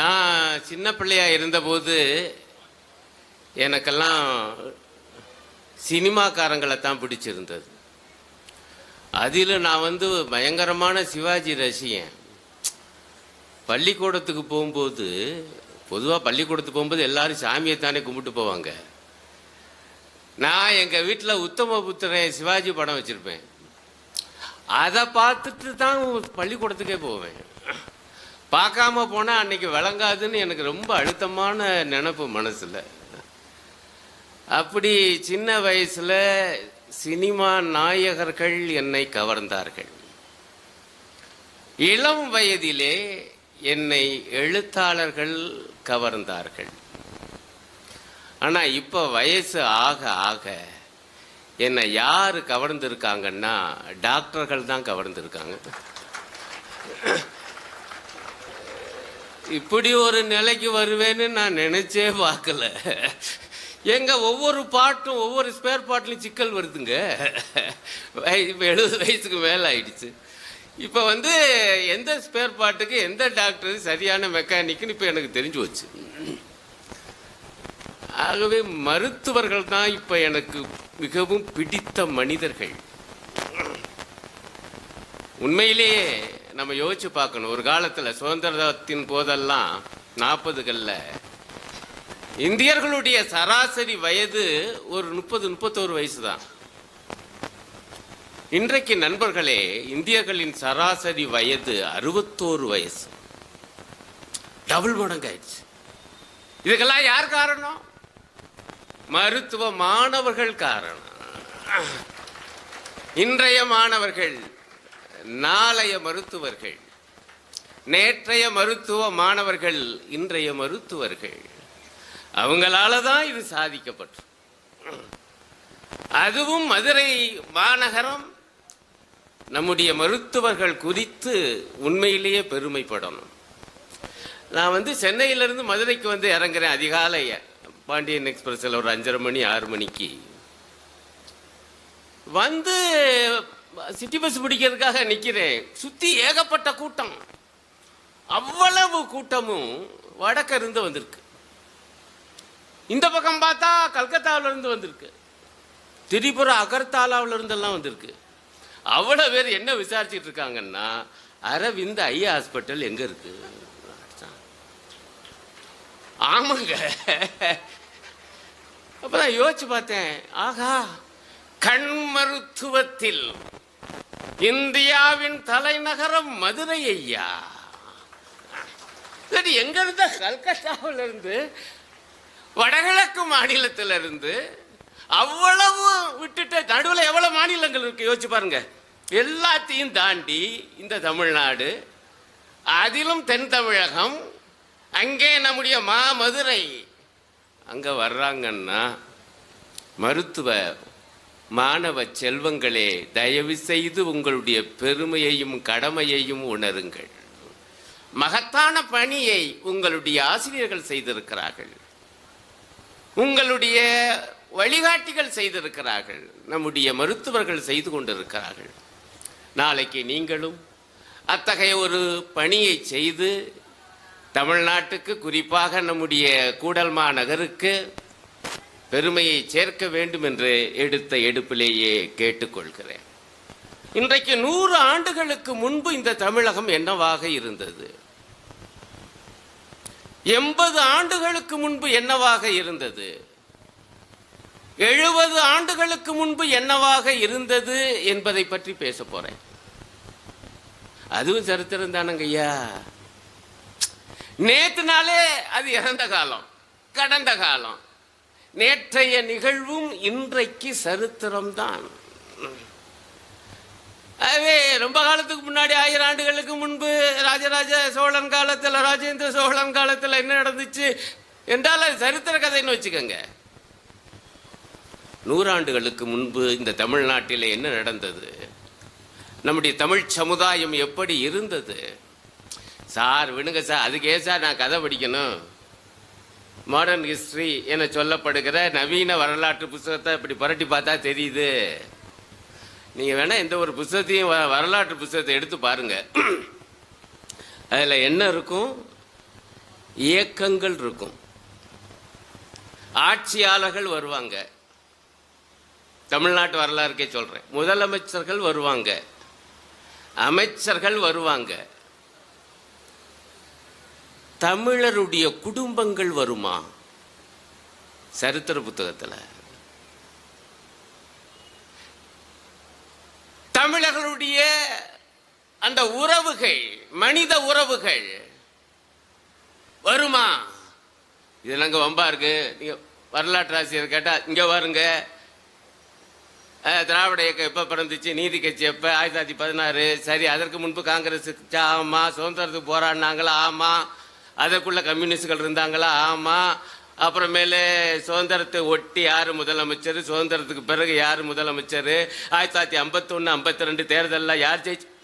நான் சின்ன பிள்ளையா இருந்தபோது எனக்கெல்லாம் சினிமாக்காரங்களை தான் பிடிச்சிருந்தது. அதில் நான் வந்து பயங்கரமான சிவாஜி ரசிகன். பள்ளிக்கூடத்துக்கு போகும்போது பொதுவாக பள்ளிக்கூடத்துக்கு போகும்போது எல்லாரும் சாமியை தானே கும்பிட்டு போவாங்க. நான் எங்கள் வீட்டில் உத்தம புத்திரன் சிவாஜி படம் வச்சுருப்பேன். அதை பார்த்துட்டு தான் பள்ளிக்கூடத்துக்கே போவேன். பார்க்காம போனால் அன்னைக்கு விளங்காதுன்னு எனக்கு ரொம்ப அழுத்தமான நினப்பு மனசில். அப்படி சின்ன வயசில் சினிமா நாயகர்கள் என்னை கவர்ந்தார்கள். இளம் வயதிலே என்னை எழுத்தாளர்கள் கவர்ந்தார்கள். ஆனால் இப்போ வயசு ஆக ஆக என்னை யார் கவர்ந்திருக்காங்கன்னா டாக்டர்கள் தான் கவர்ந்திருக்காங்க. இப்படி ஒரு நிலைக்கு வருவேன்னு நான் நினைச்சே பார்க்கல. எங்க ஒவ்வொரு பாட்டும் ஒவ்வொரு ஸ்பேர் பாட்டிலும் சிக்கல் வருதுங்க. இப்போ எழுபது வயசுக்கு மேலே ஆயிடுச்சு. இப்போ வந்து எந்த ஸ்பேர் பாட்டுக்கு எந்த டாக்டர் சரியான மெக்கானிக்னு இப்போ எனக்கு தெரிஞ்சு வச்சு ஆகவே மருத்துவர்கள் தான் இப்போ எனக்கு மிகவும் பிடித்த மனிதர்கள். உண்மையிலேயே நம்ம யோசிச்சு பார்க்கணும். ஒரு காலத்தில் சுதந்திரத்தின் போதெல்லாம் நாற்பதுகளில் இந்தியர்களுடைய சராசரி வயது ஒரு முப்பது முப்பத்தோரு வயசு தான் இன்றைக்கு நண்பர்களே இந்தியர்களின் சராசரி வயது அறுபத்தோரு வயசு. டபுள் மடங்காயிடுச்சு. இதுக்கெல்லாம் யார் காரணம்? மருத்துவ மாணவர்கள் காரணம். இன்றைய மாணவர்கள் நாளைய மருத்துவர்கள் நேற்றைய மருத்துவ மாணவர்கள் இன்றைய மருத்துவர்கள் அவங்களால தான் இது சாதிக்கப்பட்டு. அதுவும் மதுரை மாநகரம் நம்முடைய மருத்துவர்கள் குறித்து உண்மையிலேயே பெருமைப்படணும். நான் வந்து சென்னையிலிருந்து மதுரைக்கு வந்து இறங்குறேன் அதிகாலை பாண்டியன் எக்ஸ்பிரஸில் ஒரு அஞ்சரை மணி ஆறு மணிக்கு. வந்து சிட்டி பஸ் பிடிக்கிறதுக்காக நிற்கிறேன் சுற்றி ஏகப்பட்ட கூட்டம். அவ்வளவு கூட்டமும் வடக்கிருந்து வந்திருக்கு. இந்த பக்கம் பார்த்தா கல்கத்தாவில இருந்து வந்திருக்கு. திரிபுரா அகர்தாலாவிலிருந்தெல்லாம் வந்திருக்கு. அவ்வளவு பேர் என்ன விசாரிச்சுட்டு இருக்காங்கன்னா அரவிந்த் ஐ ஹாஸ்பிட்டல் எங்க இருக்கு? ஆமாங்க. அப்பதான் யோசிச்சு பார்த்தேன். ஆகா கண் மருத்துவத்தில் இந்தியாவின் தலைநகரம் மதுரை ஐயா. சரி எங்க இருந்த கல்கத்தாவில இருந்து வடகிழக்கு மாநிலத்தில இருந்து அவ்வளவு விட்டுட்டு நடுவில் எவ்வளவு மாநிலங்கள் இருக்கு? யோசிச்சு பாருங்க. எல்லாத்தையும் தாண்டி இந்த தமிழ்நாடு அதிலும் தென் தமிழகம் அங்கே நம்முடைய மா மதுரை. அங்க வர்றாங்கன்னா மருத்துவ மாணவ செல்வங்களே தயவு செய்து உங்களுடைய பெருமையையும் கடமையையும் உணருங்கள். மகத்தான பணியை உங்களுடைய ஆசிரியர்கள் செய்திருக்கிறார்கள். உங்களுடைய வழிகாட்டிகள் செய்திருக்கிறார்கள். நம்முடைய மருத்துவர்கள் செய்து கொண்டிருக்கிறார்கள். நாளைக்கு நீங்களும் அத்தகைய ஒரு பணியை செய்து தமிழ்நாட்டுக்கு குறிப்பாக நம்முடைய கூடல்மா நகருக்கு பெருமையை சேர்க்க வேண்டும் என்று எடுத்த எடுப்பிலேயே கேட்டுக்கொள்கிறேன். இன்றைக்கு நூறு ஆண்டுகளுக்கு முன்பு இந்த தமிழகம் என்னவாக இருந்தது? எண்பது ஆண்டுகளுக்கு முன்பு என்னவாக இருந்தது? எழுபது ஆண்டுகளுக்கு முன்பு என்னவாக இருந்தது என்பதை பற்றி பேச போறேன். அதுவும் சரித்திரம் தானங்க ஐயா? நேத்துனாலே அது இறந்த காலம் கடந்த காலம். நேற்றைய நிகழ்வும் இன்றைக்கு சரித்திரம்தான். ஆகவே ரொம்ப காலத்துக்கு முன்னாடி ஆயிரம் ஆண்டுகளுக்கு முன்பு ராஜராஜ சோழன் காலத்தில் ராஜேந்திர சோழன் காலத்தில் என்ன நடந்துச்சு என்றால் அது சரித்திர கதைன்னு வச்சுக்கோங்க. நூறாண்டுகளுக்கு முன்பு இந்த தமிழ்நாட்டில் என்ன நடந்தது? நம்முடைய தமிழ் சமுதாயம் எப்படி இருந்தது? சார் விடுங்க சார் அதுக்கே சார் நான் கதை படிக்கணும். மாடர்ன் ஹிஸ்டரி என சொல்லப்படுகிற நவீன வரலாற்று புத்தகத்தை இப்படி புரட்டி பார்த்தா தெரியுது. நீங்கள் வேணால் எந்த ஒரு புத்தகத்தையும் வ- வரலாற்று புத்தகத்தை எடுத்து பாருங்கள் அதில் என்ன இருக்கும்? இயக்கங்கள் இருக்கும். ஆட்சியாளர்கள் வருவாங்க. தமிழ்நாட்டு வரலாறுக்கே சொல்கிறேன் முதலமைச்சர்கள் வருவாங்க. அமைச்சர்கள் வருவாங்க. தமிழருடைய குடும்பங்கள் வருமா? சரித்திர புத்தகத்தில். தமிழர்களுடைய அந்த உறவுகள் மனித உறவுகள் வருமா? இது நாங்கள் வம்பா இருக்கு. நீங்கள் வரலாற்று ஆசிரியர் கேட்டால் இங்கே வருங்க. திராவிட இயக்கம் எப்போ பிறந்துச்சு? நீதி கட்சி எப்போ? ஆயிரத்தி தொள்ளாயிரத்தி பதினாறு. சரி அதற்கு முன்பு காங்கிரஸ் ஆமாம் சுதந்திரத்துக்கு போராடினாங்களா? ஆமாம் அதற்குள்ள கம்யூனிஸ்டுகள் இருந்தாங்களா? ஆமா. அப்புறமேலே சுதந்திரத்தை ஒட்டி யார் முதலமைச்சர்? சுதந்திரத்துக்கு பிறகு யார் முதலமைச்சர்? ஆயிரத்தி தொள்ளாயிரத்தி ஐம்பத்தொன்று ஐம்பத்தி ரெண்டு தேர்தலில் யார் ஜெயிச்சு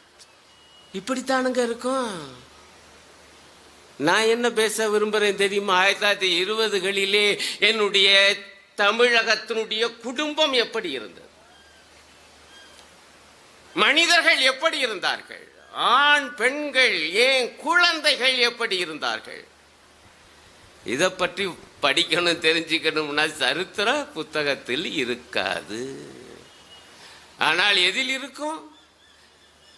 இப்படித்தானுங்க இருக்கும். நான் என்ன பேச விரும்புகிறேன் தெரியுமா? ஆயிரத்தி தொள்ளாயிரத்தி இருபதுகளிலே என்னுடைய தமிழகத்தினுடைய குடும்பம் எப்படி இருந்தது? மனிதர்கள் எப்படி இருந்தார்கள்? ஆண் பெண்கள் ஏன் குழந்தைகள் எப்படி இருந்தார்கள்? இதை பற்றி படிக்கணும் தெரிஞ்சுக்கணும்னா சரித்திர புத்தகத்தில் இருக்காது. ஆனால் எதில் இருக்கும்?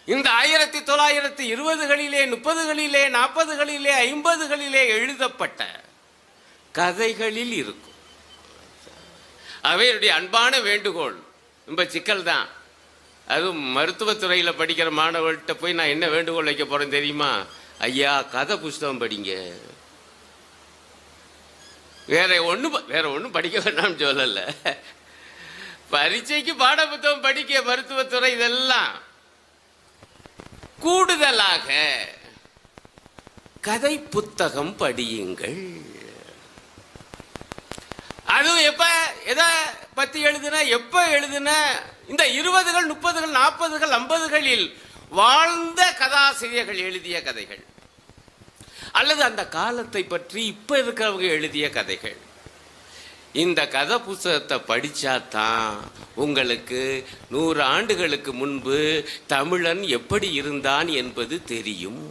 இந்த ஆயிரத்தி தொள்ளாயிரத்தி இருபதுகளிலே முப்பதுகளிலே நாற்பதுகளிலே ஐம்பதுகளிலே எழுதப்பட்ட கதைகளில் இருக்கும். அவையுடைய அன்பான வேண்டுகோள் ரொம்ப சிக்கல் தான் அதுவும் மருத்துவத்துறையில் படிக்கிற மாணவர்கள்ட்ட போய் நான் என்ன வேண்டுகோள் வைக்க போகிறேன்னு தெரியுமா? ஐயா கதை புஸ்தகம் படிங்க. வேற ஒன்றும் வேற ஒன்றும் படிக்க வேண்டாம்னு சொல்லலை. பரீட்சைக்கு பாட புத்தகம் படிக்க மருத்துவத்துறை இதெல்லாம். கூடுதலாக கதை புத்தகம் படியுங்கள். அதுவும் எப்ப எதை பத்தி எழுதுன எப்ப எழுதுன இந்த இருபதுகள் முப்பதுகள் நாற்பதுகள் ஐம்பதுகளில் வாழ்ந்த கதாசிரியர்கள் எழுதிய கதைகள். அல்லது அந்த காலத்தை பற்றி இப்ப இருக்கிறவங்க எழுதிய கதைகள். இந்த கதை புத்தகத்தை படித்தா தான் உங்களுக்கு நூறு ஆண்டுகளுக்கு முன்பு தமிழன் எப்படி இருந்தான் என்பது தெரியும்.